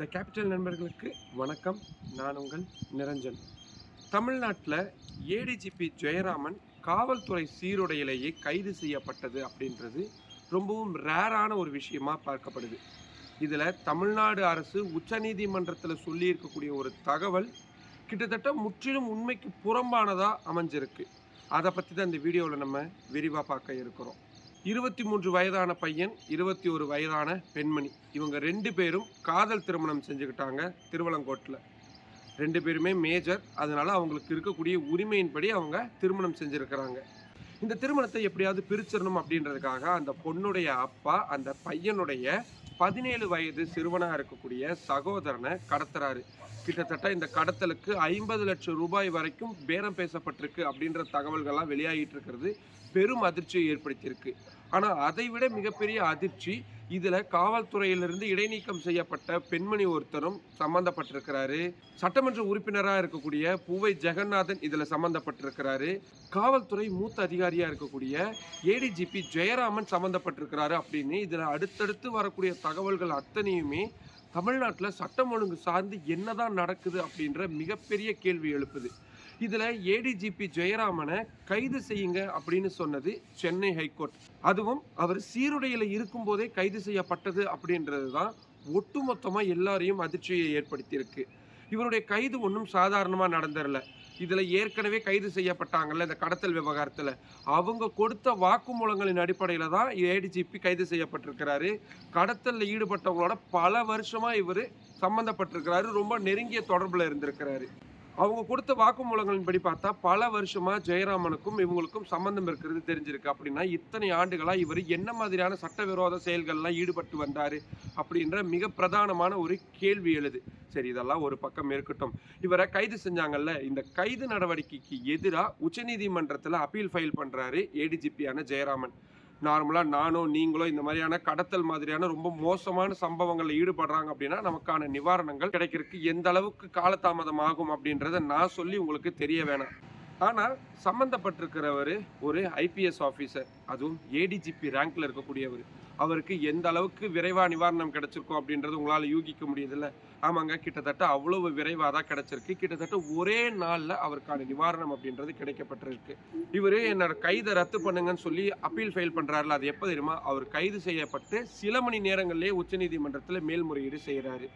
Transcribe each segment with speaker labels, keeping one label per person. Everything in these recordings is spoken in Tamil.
Speaker 1: த கேபிட்டல் நண்பர்களுக்கு வணக்கம். நான் உங்கள் நிரஞ்சன். தமிழ்நாட்டில் ஏடிஜிபி ஜெயராமன் காவல்துறை சீருடையிலேயே கைது செய்யப்பட்டது அப்படின்றது ரொம்பவும் ரேரான ஒரு விஷயமா பார்க்கப்படுது. இதில் தமிழ்நாடு அரசு உச்சநீதிமன்றத்தில் சொல்லியிருக்கக்கூடிய ஒரு தகவல் கிட்டத்தட்ட முற்றிலும் உண்மைக்கு புறம்பானதாக அமைஞ்சிருக்கு. அதை பற்றி தான் இந்த வீடியோவில் நம்ம விரிவாக பார்க்க இருக்கிறோம். இருபத்தி மூன்று வயதான பையன் இருபத்தி ஒரு வயதான பெண்மணி. இவங்க ரெண்டு பேரும் காதல் திருமணம் செஞ்சுக்கிட்டாங்க திருவலங்கோட்டில். ரெண்டு பேருமே மேஜர். அதனால் அவங்களுக்கு இருக்கக்கூடிய உரிமையின்படி அவங்க திருமணம் செஞ்சுருக்கிறாங்க. இந்த திருமணத்தை எப்படியாவது பிரிச்சிடணும் அப்படின்றதுக்காக அந்த பொண்ணுடைய அப்பா அந்த பையனுடைய பதினேழு வயது சிறுவனாக இருக்கக்கூடிய சகோதரனை கடத்துறாரு. கிட்டத்தட்ட இந்த கடத்தலுக்கு ஐம்பது லட்சம் ரூபாய் வரைக்கும் பேரம் பேசப்பட்டிருக்கு அப்படின்ற தகவல்கள்லாம் வெளியாகிட்டு இருக்கிறது. பெரும் அதிர்ச்சியை ஏற்படுத்தியிருக்கு. ஆனால் அதை விட மிகப்பெரிய அதிர்ச்சி இதில் காவல்துறையிலிருந்து இடைநீக்கம் செய்யப்பட்ட பெண்மணி ஒருத்தரும் சம்பந்தப்பட்டிருக்கிறாரு. சட்டமன்ற உறுப்பினராக இருக்கக்கூடிய பூவை ஜெகநாதன் இதில் சம்பந்தப்பட்டிருக்கிறாரு. காவல்துறை மூத்த அதிகாரியாக இருக்கக்கூடிய ஏடிஜிபி ஜெயராமன் சம்பந்தப்பட்டிருக்கிறாரு அப்படின்னு இதில் அடுத்தடுத்து வரக்கூடிய தகவல்கள் அத்தனையுமே தமிழ்நாட்டில் சட்டம் ஒழுங்கு சார்ந்து என்னதான் நடக்குது அப்படின்ற மிகப்பெரிய கேள்வி எழுப்புது. இதில் ஏடிஜிபி ஜெயராமனை கைது செய்யுங்க அப்படின்னு சொன்னது சென்னை ஹைகோர்ட். அதுவும் அவர் சீருடையில் இருக்கும்போதே கைது செய்யப்பட்டது அப்படின்றது தான் ஒட்டுமொத்தமாக எல்லாரையும் அதிர்ச்சியை ஏற்படுத்தியிருக்கு. இவருடைய கைது ஒன்றும் சாதாரணமாக நடந்துடல இதில் ஏற்கனவே கைது செய்யப்பட்டாங்கல்ல இந்த கடத்தல் விவகாரத்தில். அவங்க கொடுத்த வாக்குமூலங்களின் அடிப்படையில் தான் ஏடிஜிபி கைது செய்யப்பட்டிருக்கிறாரு. கடத்தலில் ஈடுபட்டவங்களோட பல வருஷமாக இவர் சம்மந்தப்பட்டிருக்கிறாரு ரொம்ப நெருங்கிய தொடர்பில் இருந்திருக்கிறாரு. அவங்க கொடுத்த வாக்குமூலங்களின்படி பார்த்தா பல வருஷமா ஜெயராமனுக்கும் இவங்களுக்கும் சம்பந்தம் இருக்கிறது தெரிஞ்சிருக்கு. அப்படின்னா இத்தனை ஆண்டுகளா இவர் என்ன மாதிரியான சட்டவிரோத செயல்கள்லாம் ஈடுபட்டு வந்தாரு அப்படின்ற மிக பிரதானமான ஒரு கேள்வி எழுது. சரி இதெல்லாம் ஒரு பக்கம் இருக்கட்டும். இவரை கைது செஞ்சாங்கல்ல இந்த கைது நடவடிக்கைக்கு எதிராக உச்சநீதிமன்றத்தில் அப்பீல் ஃபைல் பண்றாரு ஏடிஜிபியான ஜெயராமன். நார்மலாக நானோ நீங்களோ இந்த மாதிரியான கடத்தல் மாதிரியான ரொம்ப மோசமான சம்பவங்களில் ஈடுபடுறாங்க அப்படின்னா நமக்கான நிவாரணங்கள் கிடைக்கிறதுக்கு எந்த அளவுக்கு காலதாமதம் ஆகும் அப்படின்றத நான் சொல்லி உங்களுக்கு தெரிய வேணாம். ஆனால் சம்மந்தப்பட்டிருக்கிறவர் ஒரு ஐபிஎஸ் ஆஃபீஸர் அதுவும் ஏடிஜிபி ரேங்கில் இருக்கக்கூடியவர். அவருக்கு எந்த அளவுக்கு விரைவாக நிவாரணம் கிடைச்சிருக்கும் அப்படின்றது உங்களால் யூகிக்க முடியுதுல்ல? ஆமாங்க கிட்டத்தட்ட அவ்வளவு விரைவாக தான் கிடைச்சிருக்கு. கிட்டத்தட்ட ஒரே நாளில் அவருக்கான நிவாரணம் அப்படின்றது கிடைக்கப்பட்டிருக்கு. இவர் என்னோட கைதை ரத்து பண்ணுங்கன்னு சொல்லி அப்பீல் ஃபைல் பண்ணுறாருல அது எப்போ தெரியுமா? அவர் கைது செய்யப்பட்டு சில மணி நேரங்களிலே உச்சநீதிமன்றத்தில் மேல்முறையீடு செய்கிறாரு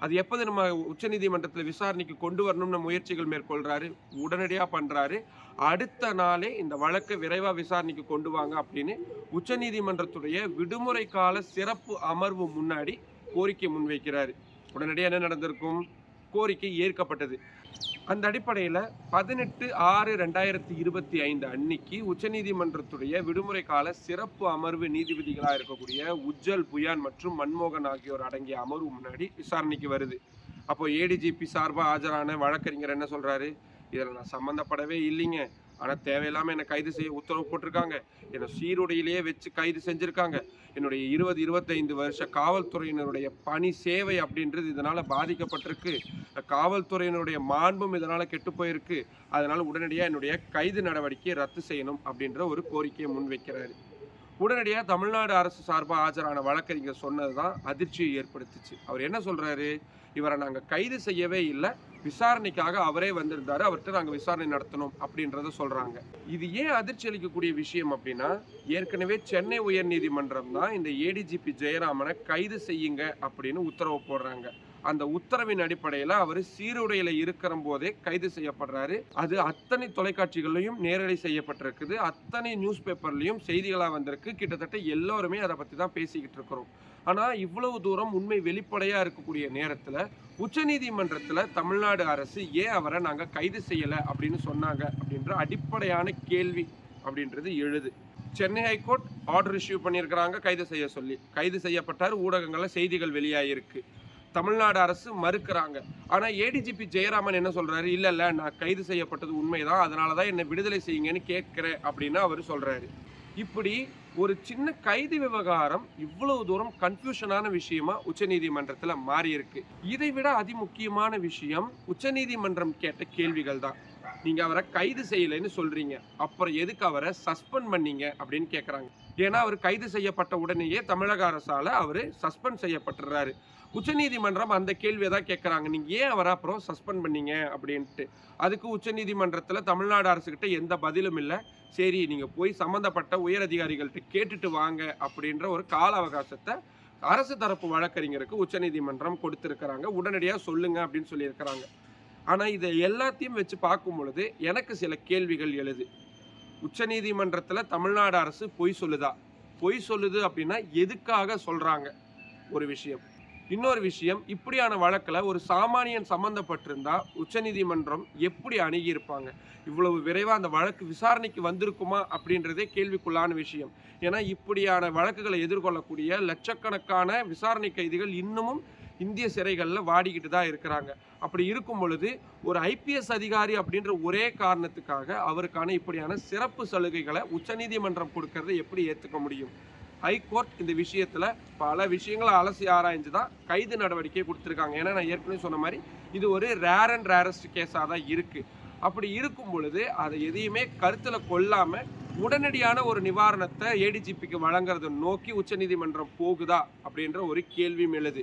Speaker 1: அது எப்போது நம்ம உச்சநீதிமன்றத்தில் விசாரணைக்கு கொண்டு வரணும்னு முயற்சிகள் மேற்கொள்கிறாரு உடனடியாக பண்ணுறாரு அடுத்த நாளே இந்த வழக்கை விரைவாக விசாரணைக்கு கொண்டு வாங்க அப்படின்னு உச்சநீதிமன்றத்துடைய விடுமுறை கால சிறப்பு அமர்வு முன்னாடி கோரிக்கை முன்வைக்கிறாரு. உடனடியாக என்ன நடந்திருக்கும்? கோரிக்கை ஏற்கப்பட்டது. அந்த அடிப்படையில் பதினெட்டு ஆறு ரெண்டாயிரத்தி இருபத்தி ஐந்து அன்னைக்கு உச்சநீதிமன்றத்துடைய விடுமுறை கால சிறப்பு அமர்வு நீதிபதிகளாக இருக்கக்கூடிய உஜ்ஜல் புயான் மற்றும் மன்மோகன் ஆகியோர் அடங்கிய அமர்வு முன்னாடி விசாரணைக்கு வருது. அப்போ ஏடிஜிபி சார்பாக ஆஜரான வழக்கறிஞர் என்ன சொல்றாரு? இதில் நான் சம்மந்தப்படவே இல்லைங்க. ஆனால் தேவையில்லாமல் என்னை கைது செய்ய உத்தரவு போட்டிருக்காங்க. என்னை சீருடையிலேயே வச்சு கைது செஞ்சுருக்காங்க. என்னுடைய இருபது இருபத்தைந்து வருஷ காவல்துறையினருடைய பணி சேவை அப்படின்றது இதனால் பாதிக்கப்பட்டிருக்கு. காவல்துறையினருடைய மாண்பும் இதனால் கெட்டு போயிருக்கு. அதனால் உடனடியாக என்னுடைய கைது நடவடிக்கையை ரத்து செய்யணும் அப்படின்ற ஒரு கோரிக்கையை முன்வைக்கிறாரு. உடனடியாக தமிழ்நாடு அரசு சார்பாக ஆஜரான வழக்கறிஞர் சொன்னது தான் அதிர்ச்சியை ஏற்படுத்துச்சு. அவர் என்ன சொல்கிறாரு இவரை நாங்கள் கைது செய்யவே இல்லை. விசாரணைக்காக அவரே வந்திருந்தாரு. அவர்கிட்ட நாங்கள் விசாரணை நடத்தணும் அப்படின்றத சொல்றாங்க. இது ஏன் அதிர்ச்சி அளிக்கக்கூடிய விஷயம் அப்படின்னா ஏற்கனவே சென்னை உயர்நீதிமன்றம் தான் இந்த ஏடிஜிபி ஜெயராமனை கைது செய்யுங்க அப்படின்னு உத்தரவு போடுறாங்க. அந்த உத்தரவின் அடிப்படையில் அவர் சீருடையில் இருக்கிற போதே கைது செய்யப்படுறாரு. அது அத்தனை தொலைக்காட்சிகளையும் நேரடி செய்யப்பட்டிருக்குது. அத்தனை நியூஸ் பேப்பர்லையும் செய்திகளாக வந்திருக்கு. கிட்டத்தட்ட எல்லோருமே அதை பற்றி தான் பேசிக்கிட்டு இருக்கிறோம். ஆனால் இவ்வளவு தூரம் உண்மை வெளிப்படையாக இருக்கக்கூடிய நேரத்தில் உச்சநீதிமன்றத்தில் தமிழ்நாடு அரசு ஏன் அவரை நாங்கள் கைது செய்யலை அப்படின்னு சொன்னாங்க அப்படின்ற அடிப்படையான கேள்வி அப்படின்றது எழுது. சென்னை ஹைகோர்ட் ஆர்டர் இஷ்யூ பண்ணியிருக்கிறாங்க கைது செய்ய சொல்லி. கைது செய்யப்பட்டார் ஊடகங்களில் செய்திகள் வெளியாகிருக்கு தமிழ்நாடு அரசு மறுக்கிறாங்க. ஆனால் ஏடிஜிபி ஜெயராமன் என்ன சொல்கிறாரு இல்லை இல்லை நான் கைது செய்யப்பட்டது உண்மைதான். அதனால தான் என்னை விடுதலை செய்யுங்கன்னு கேட்குறேன் அப்படின்னு அவர் சொல்கிறாரு இப்படி ஒரு சின்ன கைது விவகாரம் இவ்வளவு தூரம் கன்ஃபியூஷனான விஷயமா உச்சநீதிமன்றத்தில் மாறி இருக்கு இதை விட அதிமுக்கியமான விஷயம் உச்சநீதிமன்றம் கேட்ட கேள்விகள் தான். நீங்க அவரை கைது செய்யலைன்னு சொல்றீங்க. அப்புறம் எதுக்கு அவரை சஸ்பெண்ட் பண்ணீங்க அப்படின்னு கேட்குறாங்க ஏன்னா அவர் கைது செய்யப்பட்ட உடனேயே தமிழக அரசால அவர் சஸ்பெண்ட் செய்யப்பட்டுறாரு. உச்சநீதிமன்றம் அந்த கேள்வியை தான் கேட்குறாங்க நீங்கள் ஏன் அவரை அப்புறம் சஸ்பெண்ட் பண்ணீங்க அப்படின்ட்டு. அதுக்கு உச்சநீதிமன்றத்தில் தமிழ்நாடு அரசுக்கிட்ட எந்த பதிலும் இல்லை. சரி நீங்கள் போய் சம்மந்தப்பட்ட உயர் அதிகாரிகள்கிட்ட கேட்டுட்டு வாங்க அப்படின்ற ஒரு கால அவகாசத்தை அரசு தரப்பு வழக்கறிஞருக்கு உச்சநீதிமன்றம் கொடுத்துருக்கிறாங்க. உடனடியாக சொல்லுங்க அப்படின்னு சொல்லியிருக்கிறாங்க. ஆனால் இதை எல்லாத்தையும் வச்சு பார்க்கும் பொழுது எனக்கு சில கேள்விகள் எழுது. உச்சநீதிமன்றத்தில் தமிழ்நாடு அரசு பொய் சொல்லுதா? பொய் சொல்லுது அப்படின்னா எதுக்காக சொல்கிறாங்க ஒரு விஷயம். இன்னொரு விஷயம் இப்படியான வழக்கில் ஒரு சாமானியன் சம்மந்தப்பட்டிருந்தா உச்சநீதிமன்றம் எப்படி அணுகியிருப்பாங்க? இவ்வளவு விரைவாக அந்த வழக்கு விசாரணைக்கு வந்திருக்குமா அப்படின்றதே கேள்விக்குள்ளான விஷயம். ஏன்னா இப்படியான வழக்குகளை எதிர்கொள்ளக்கூடிய லட்சக்கணக்கான விசாரணை கைதிகள் இன்னமும் இந்திய சிறைகளில் வாடிக்கிட்டு தான் இருக்கிறாங்க. அப்படி இருக்கும் பொழுது ஒரு ஐபிஎஸ் அதிகாரி அப்படின்ற ஒரே காரணத்துக்காக அவருக்கான இப்படியான சிறப்பு சலுகைகளை உச்சநீதிமன்றம் கொடுக்கறதை எப்படி ஏற்றுக்க முடியும்? ஹைகோர்ட் இந்த விஷயத்தில் பல விஷயங்களை அலசி ஆராய்ஞ்சு தான் கைது நடவடிக்கை கொடுத்துருக்காங்க. ஏன்னா நான் ஏற்கனவே சொன்ன மாதிரி இது ஒரு ரேர் அண்ட் ரேரஸ்ட் கேஸாக தான் இருக்குது அப்படி இருக்கும் பொழுது அதை எதையுமே கருத்தில் கொள்ளாமல் உடனடியான ஒரு நிவாரணத்தை ஏடிஜிபிக்கு வழங்குறதை நோக்கி உச்சநீதிமன்றம் போகுதா அப்படின்ற ஒரு கேள்வியும் எழுது.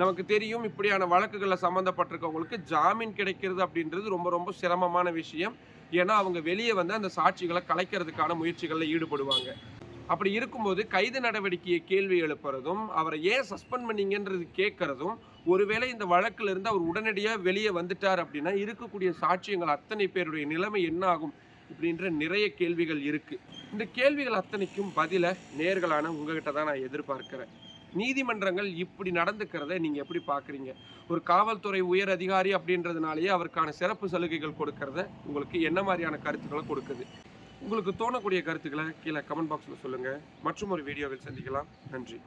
Speaker 1: நமக்கு தெரியும் இப்படியான வழக்குகளில் சம்மந்தப்பட்டிருக்கவங்களுக்கு ஜாமீன் கிடைக்கிறது அப்படின்றது ரொம்ப ரொம்ப சிரமமான விஷயம். ஏன்னா அவங்க வெளியே வந்து அந்த சாட்சிகளை கலைக்கிறதுக்கான முயற்சிகளில் ஈடுபடுவாங்க. அப்படி இருக்கும்போது கைது நடவடிக்கையை கேள்வி எழுப்புறதும் அவரை ஏன் சஸ்பெண்ட் பண்ணீங்கன்றது கேட்கறதும் ஒருவேளை இந்த வழக்கில் இருந்து அவர் உடனடியாக வெளியே வந்துட்டார் அப்படின்னா இருக்கக்கூடிய சாட்சியங்கள் அத்தனை பேருடைய நிலைமை என்ன ஆகும் இப்படின்ற நிறைய கேள்விகள் இருக்கு. இந்த கேள்விகள் அத்தனைக்கும் பதில நேர்களான உங்ககிட்ட தான் நான் எதிர்பார்க்கிறேன். நீதிமன்றங்கள் இப்படி நடந்துக்கிறத நீங்க எப்படி பாக்குறீங்க? ஒரு காவல்துறை உயர் அதிகாரி அப்படின்றதுனாலேயே அவருக்கான சிறப்பு சலுகைகள் கொடுக்கறத உங்களுக்கு என்ன மாதிரியான கருத்துக்களை கொடுக்குது? உங்களுக்கு தோணக்கூடிய கருத்துக்களை கீழே கமெண்ட் பாக்ஸில் சொல்லுங்கள் மற்றும் ஒரு வீடியோவில் சந்திக்கலாம். நன்றி.